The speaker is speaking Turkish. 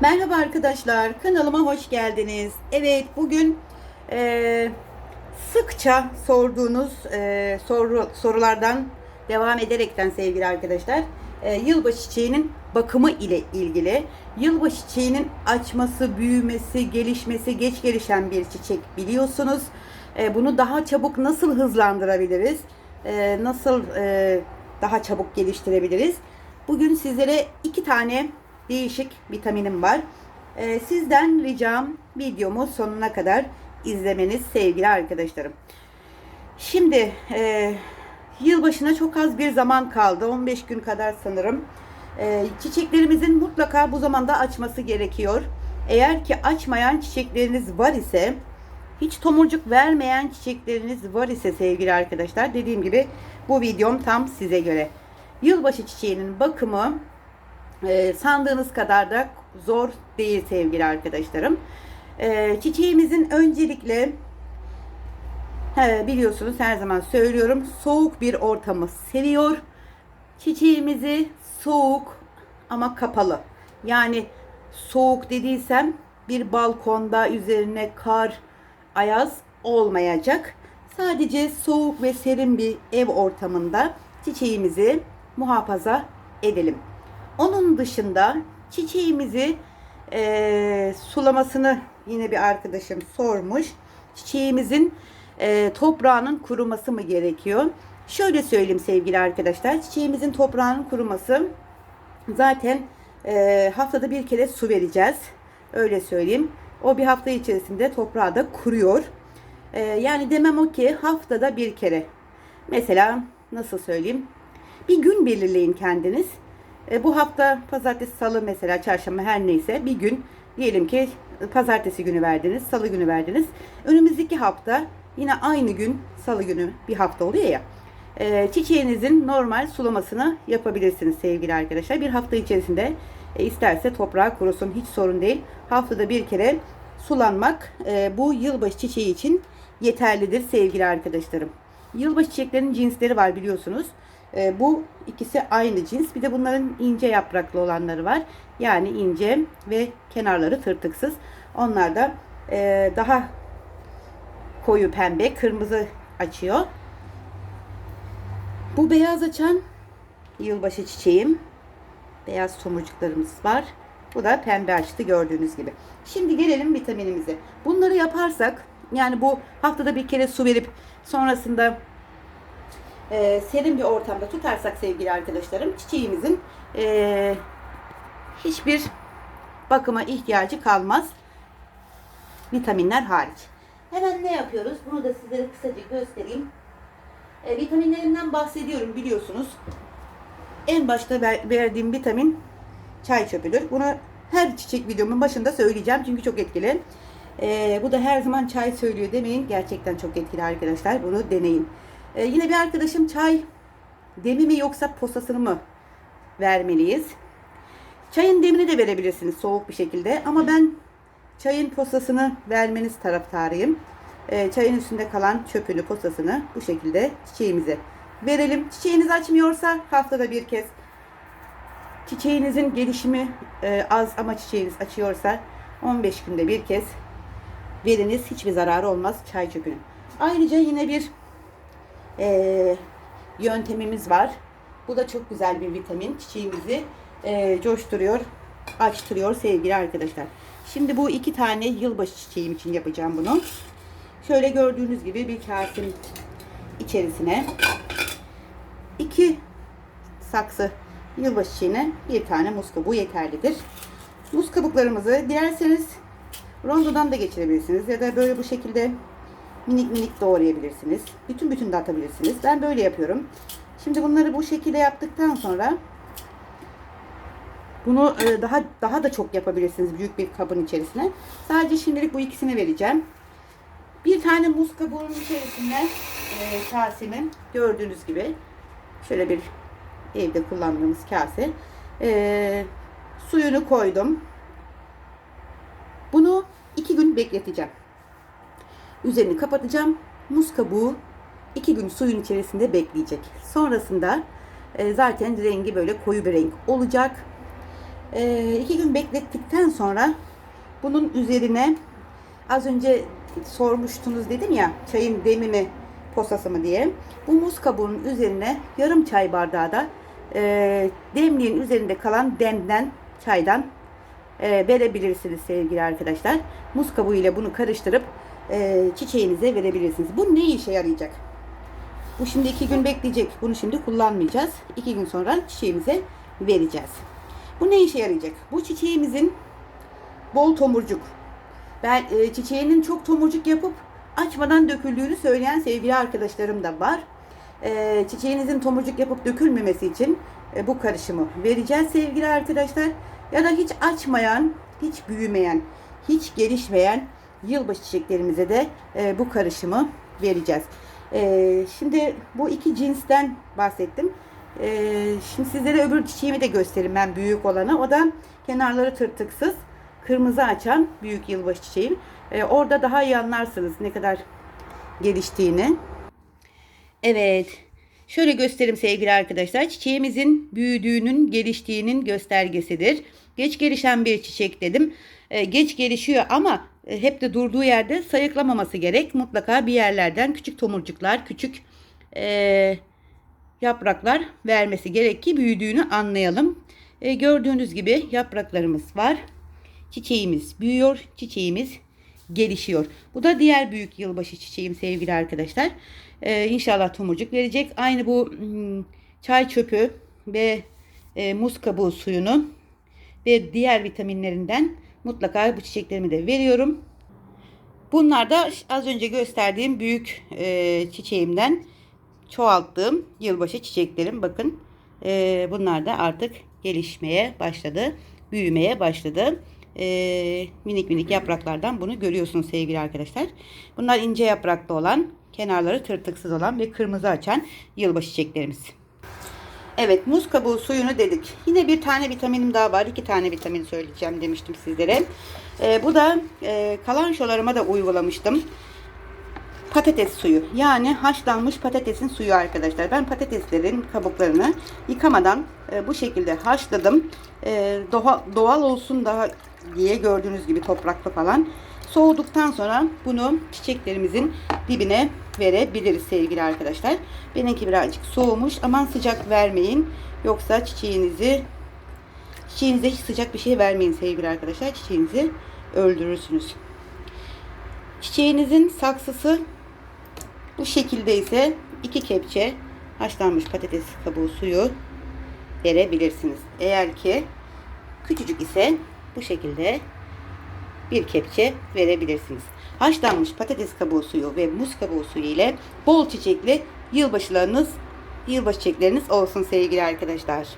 Merhaba arkadaşlar, kanalıma hoş geldiniz. Evet, bugün e, sıkça sorduğunuz e, soru, sorulardan devam ederekten sevgili arkadaşlar, e, yılbaşı çiçeğinin bakımı ile ilgili. Yılbaşı çiçeğinin açması, büyümesi, gelişmesi, geç gelişen bir çiçek biliyorsunuz. E, bunu daha çabuk nasıl hızlandırabiliriz? E, nasıl e, daha çabuk geliştirebiliriz? Bugün sizlere iki tane değişik vitaminim var. Ee, sizden ricam videomu sonuna kadar izlemeniz sevgili arkadaşlarım. Şimdi e, yılbaşına çok az bir zaman kaldı. 15 gün kadar sanırım. E, çiçeklerimizin mutlaka bu zamanda açması gerekiyor. Eğer ki açmayan çiçekleriniz var ise hiç tomurcuk vermeyen çiçekleriniz var ise sevgili arkadaşlar dediğim gibi bu videom tam size göre. Yılbaşı çiçeğinin bakımı e, sandığınız kadar da zor değil sevgili arkadaşlarım. E, çiçeğimizin öncelikle he, biliyorsunuz her zaman söylüyorum soğuk bir ortamı seviyor. Çiçeğimizi soğuk ama kapalı. Yani soğuk dediysem bir balkonda üzerine kar, ayaz olmayacak. Sadece soğuk ve serin bir ev ortamında çiçeğimizi muhafaza edelim. Onun dışında çiçeğimizi e, sulamasını yine bir arkadaşım sormuş. Çiçeğimizin e, toprağının kuruması mı gerekiyor? Şöyle söyleyeyim sevgili arkadaşlar. Çiçeğimizin toprağının kuruması zaten e, haftada bir kere su vereceğiz. Öyle söyleyeyim. O bir hafta içerisinde toprağı da kuruyor. E, yani demem o ki haftada bir kere. Mesela nasıl söyleyeyim? Bir gün belirleyin kendiniz. E, bu hafta pazartesi, salı mesela çarşamba her neyse bir gün diyelim ki pazartesi günü verdiniz, salı günü verdiniz. Önümüzdeki hafta yine aynı gün salı günü bir hafta oluyor ya. E, çiçeğinizin normal sulamasını yapabilirsiniz sevgili arkadaşlar. Bir hafta içerisinde e, isterse toprağı kurusun hiç sorun değil. Haftada bir kere sulanmak e, bu yılbaşı çiçeği için yeterlidir sevgili arkadaşlarım. Yılbaşı çiçeklerinin cinsleri var biliyorsunuz. E, bu ikisi aynı cins. Bir de bunların ince yapraklı olanları var. Yani ince ve kenarları tırtıksız. Onlar da e, daha koyu pembe, kırmızı açıyor. Bu beyaz açan yılbaşı çiçeğim. Beyaz tomurcuklarımız var. Bu da pembe açtı gördüğünüz gibi. Şimdi gelelim vitaminimize. Bunları yaparsak yani bu haftada bir kere su verip sonrasında e, serin bir ortamda tutarsak sevgili arkadaşlarım çiçeğimizin e, hiçbir bakıma ihtiyacı kalmaz. Vitaminler hariç. Hemen ne yapıyoruz? Bunu da sizlere kısaca göstereyim. E, vitaminlerinden bahsediyorum biliyorsunuz. En başta ver, verdiğim vitamin çay çöpüdür. Bunu her çiçek videomun başında söyleyeceğim çünkü çok etkili. E, bu da her zaman çay söylüyor demeyin. Gerçekten çok etkili arkadaşlar. Bunu deneyin. Ee, yine bir arkadaşım çay demi mi yoksa posasını mı vermeliyiz? Çayın demini de verebilirsiniz soğuk bir şekilde ama ben çayın posasını vermeniz taraftarıyım. Ee, çayın üstünde kalan çöpünü, posasını bu şekilde çiçeğimize verelim. Çiçeğiniz açmıyorsa haftada bir kez çiçeğinizin gelişimi e, az ama çiçeğiniz açıyorsa 15 günde bir kez veriniz. Hiçbir zararı olmaz çay çöpünün. Ayrıca yine bir e, yöntemimiz var. Bu da çok güzel bir vitamin. Çiçeğimizi e, coşturuyor, açtırıyor sevgili arkadaşlar. Şimdi bu iki tane yılbaşı çiçeğim için yapacağım bunu. Şöyle gördüğünüz gibi bir kasenin içerisine iki saksı yılbaşı çiçeğine bir tane muz kabuğu yeterlidir. Muz kabuklarımızı dilerseniz rondodan da geçirebilirsiniz ya da böyle bu şekilde minik minik doğrayabilirsiniz. Bütün bütün de atabilirsiniz. Ben böyle yapıyorum. Şimdi bunları bu şekilde yaptıktan sonra bunu e, daha daha da çok yapabilirsiniz büyük bir kabın içerisine. Sadece şimdilik bu ikisini vereceğim. Bir tane muz kabuğunun içerisine e, kasemin gördüğünüz gibi şöyle bir evde kullandığımız kase e, suyunu koydum. Bunu iki gün bekleteceğim. Üzerini kapatacağım. Muz kabuğu iki gün suyun içerisinde bekleyecek. Sonrasında e, zaten rengi böyle koyu bir renk olacak. Ee, iki gün beklettikten sonra bunun üzerine az önce sormuştunuz dedim ya çayın demi mi posası mı diye. Bu muz kabuğunun üzerine yarım çay bardağı da e, demliğin üzerinde kalan demden çaydan e, verebilirsiniz sevgili arkadaşlar. Muz kabuğu ile bunu karıştırıp e, çiçeğinize verebilirsiniz. Bu ne işe yarayacak? Bu şimdi iki gün bekleyecek. Bunu şimdi kullanmayacağız. İki gün sonra çiçeğimize vereceğiz. Bu ne işe yarayacak? Bu çiçeğimizin bol tomurcuk. Ben e, çiçeğinin çok tomurcuk yapıp açmadan döküldüğünü söyleyen sevgili arkadaşlarım da var. E, çiçeğinizin tomurcuk yapıp dökülmemesi için e, bu karışımı vereceğiz sevgili arkadaşlar. Ya da hiç açmayan, hiç büyümeyen, hiç gelişmeyen yılbaşı çiçeklerimize de e, bu karışımı vereceğiz. E, şimdi bu iki cinsten bahsettim. E, şimdi sizlere öbür çiçeğimi de göstereyim ben büyük olanı. O da kenarları tırtıksız, kırmızı açan büyük yılbaşı çiçeğim. E, orada daha iyi anlarsınız ne kadar geliştiğini. Evet. Şöyle göstereyim sevgili arkadaşlar. Çiçeğimizin büyüdüğünün, geliştiğinin göstergesidir. Geç gelişen bir çiçek dedim. Ee, geç gelişiyor ama e, hep de durduğu yerde sayıklamaması gerek. Mutlaka bir yerlerden küçük tomurcuklar, küçük e, yapraklar vermesi gerek ki büyüdüğünü anlayalım. E, gördüğünüz gibi yapraklarımız var. Çiçeğimiz büyüyor, çiçeğimiz gelişiyor. Bu da diğer büyük yılbaşı çiçeğim sevgili arkadaşlar. Ee, inşallah tomurcuk verecek. Aynı bu hmm, çay çöpü ve e, muz kabuğu suyunu ve diğer vitaminlerinden mutlaka bu çiçeklerimi de veriyorum. Bunlar da az önce gösterdiğim büyük e, çiçeğimden çoğalttığım yılbaşı çiçeklerim. Bakın e, bunlar da artık gelişmeye başladı, büyümeye başladı e, minik minik yapraklardan bunu görüyorsunuz sevgili arkadaşlar. Bunlar ince yapraklı olan, kenarları tırtıksız olan ve kırmızı açan yılbaşı çiçeklerimiz. Evet muz kabuğu suyunu dedik. Yine bir tane vitaminim daha var. iki tane vitamin söyleyeceğim demiştim sizlere. E, bu da e, kalançolarıma da uygulamıştım. Patates suyu. Yani haşlanmış patatesin suyu arkadaşlar. Ben patateslerin kabuklarını yıkamadan e, bu şekilde haşladım. E, doğa, doğal olsun daha diye gördüğünüz gibi topraklı falan. Soğuduktan sonra bunu çiçeklerimizin dibine verebiliriz sevgili arkadaşlar. Benimki birazcık soğumuş. Aman sıcak vermeyin. Yoksa çiçeğinizi çiçeğinize hiç sıcak bir şey vermeyin sevgili arkadaşlar. Çiçeğinizi öldürürsünüz. Çiçeğinizin saksısı bu şekilde ise iki kepçe haşlanmış patates kabuğu suyu verebilirsiniz. Eğer ki küçücük ise bu şekilde bir kepçe verebilirsiniz. Haşlanmış patates kabuğu suyu ve muz kabuğu suyu ile bol çiçekli yılbaşılarınız, yılbaşı çiçekleriniz olsun sevgili arkadaşlar.